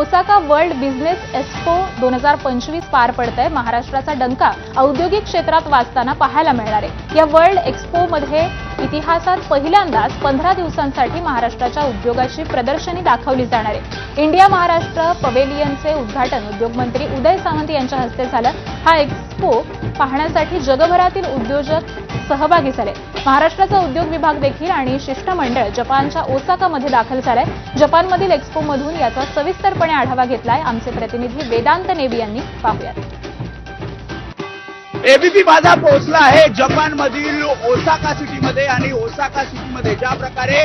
Osaka world business expo दोन हजार पंचवीस पार पडतंय. महाराष्ट्राचा डंका औद्योगिक क्षेत्रात वाचताना पाहायला मिळणार आहे. या वर्ल्ड एक्स्पोमध्ये इतिहासात पहिल्यांदाच पंधरा दिवसांसाठी महाराष्ट्राच्या उद्योगाची प्रदर्शनी दाखवली जाणार आहे. इंडिया महाराष्ट्र पवेलियनचे उद्घाटन उद्योगमंत्री उदय सामंत यांच्या हस्ते झालं. हा एक्स्पो पाहण्यासाठी जगभरातील उद्योजक सहभागी झाले. महाराष्ट्राचा उद्योग विभाग देखील आणि शिष्टमंडळ जपानच्या ओसाकामध्ये दाखल झालंय. जपानमधील एक्स्पोमधून याचा सविस्तरपणे आढावा घेतलाय. आमचे प्रतिनिधी वेदांत नेबी यांनी पाहूयात. एबीपी माझा पोहोचला आहे जपान मधील ओसाका सिटीमध्ये आणि ओसाका सिटीमध्ये. ज्या प्रकारे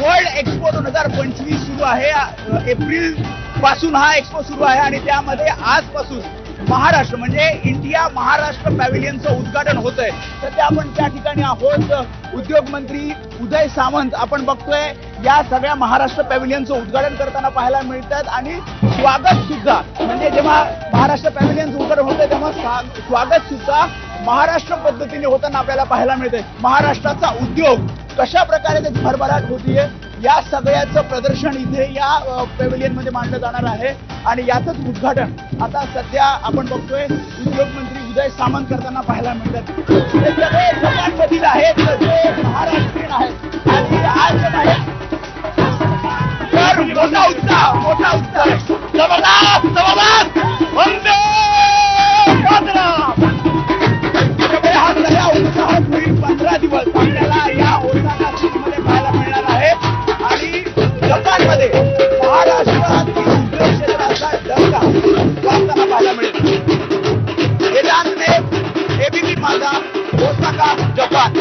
वर्ल्ड एक्सपो दोन हजार पंचवीस सुरू आहे एप्रिलपासून हा एक्सपो सुरू आहे आणि त्यामध्ये आजपासून महाराष्ट्र म्हणजे इंडिया महाराष्ट्र पॅव्हिलियनचं उद्घाटन होत आहे सध्या आपण त्या ठिकाणी आहोत. उद्योग मंत्री उदय सामंत आपण बघतोय या सगळ्या महाराष्ट्र पॅव्हिलियनचं उद्घाटन करताना पाहायला मिळतात आणि स्वागत सुद्धा म्हणजे जेव्हा महाराष्ट्र पॅव्हिलियनचं उद्घाटन होतं तेव्हा स्वागत सुद्धा महाराष्ट्र पद्धतीने होताना आपल्याला पाहायला मिळतंय. महाराष्ट्राचा उद्योग कशा प्रकारे त्याची भरभराट होतीये या सगळ्याचं प्रदर्शन इथे या पॅव्हिलियनमध्ये मांडलं जाणार आहे. आणि याचंच उद्घाटन आता सध्या आपण बघतोय उद्योगमंत्री उदय सामंत करताना पाहायला मिळतात. हे सगळे समाजपतील आहेत आहेत. Osaka, Japan.